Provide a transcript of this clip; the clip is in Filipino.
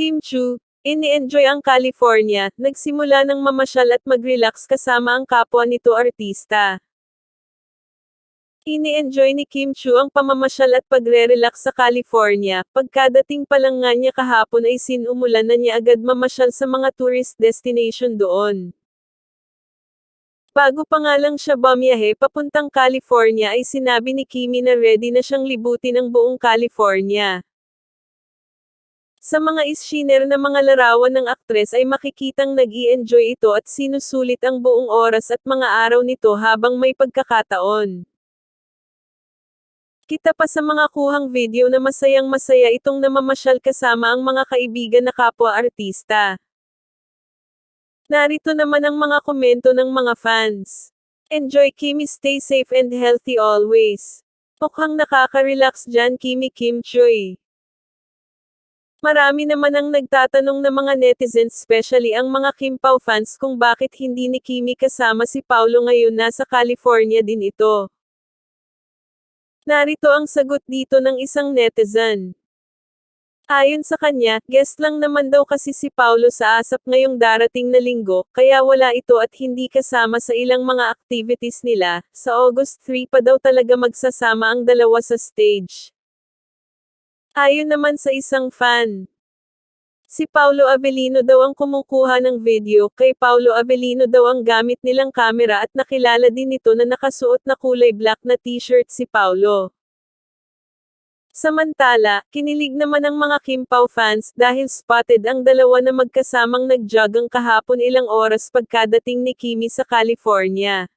Kim Chu, ini-enjoy ang California, nagsimula ng mamasyal at mag-relax kasama ang kapwa nito artista. Ini-enjoy ni Kim Chu ang pamamasyal at pagre-relax sa California, pagkadating pa lang nga niya kahapon ay sinumulan na niya agad mamasyal sa mga tourist destination doon. Bago pa nga lang siya bumiyahe papuntang California ay sinabi ni Kimi na ready na siyang libutin ang buong California. Sa mga ischiner na mga larawan ng aktres ay makikitang nag enjoy ito at sinusulit ang buong oras at mga araw nito habang may pagkakataon. Kita pa sa mga kuhang video na masayang masaya itong namamasyal kasama ang mga kaibigan na kapwa artista. Narito naman ang mga komento ng mga fans. Enjoy Kimi stay safe and healthy always. Mukhang nakaka-relax dyan Kimi Kim Choi. Marami naman ang nagtatanong na mga netizens especially ang mga Kim Pao fans kung bakit hindi ni Kimi kasama si Paulo ngayon nasa California din ito. Narito ang sagot dito ng isang netizen. Ayon sa kanya, guest lang naman daw kasi si Paulo sa ASAP ngayong darating na linggo, kaya wala ito at hindi kasama sa ilang mga activities nila. Sa August 3 pa daw talaga magsasama ang dalawa sa stage. Ayon naman sa isang fan. Si Paulo Avellino daw ang kumukuha ng video, kay Paulo Avellino daw ang gamit nilang kamera at nakilala din nito na nakasuot na kulay black na t-shirt si Paulo. Samantala, kinilig naman ang mga Kim Pao fans dahil spotted ang dalawa na magkasamang nag-jog ang kahapon ilang oras pagkadating ni Kimi sa California.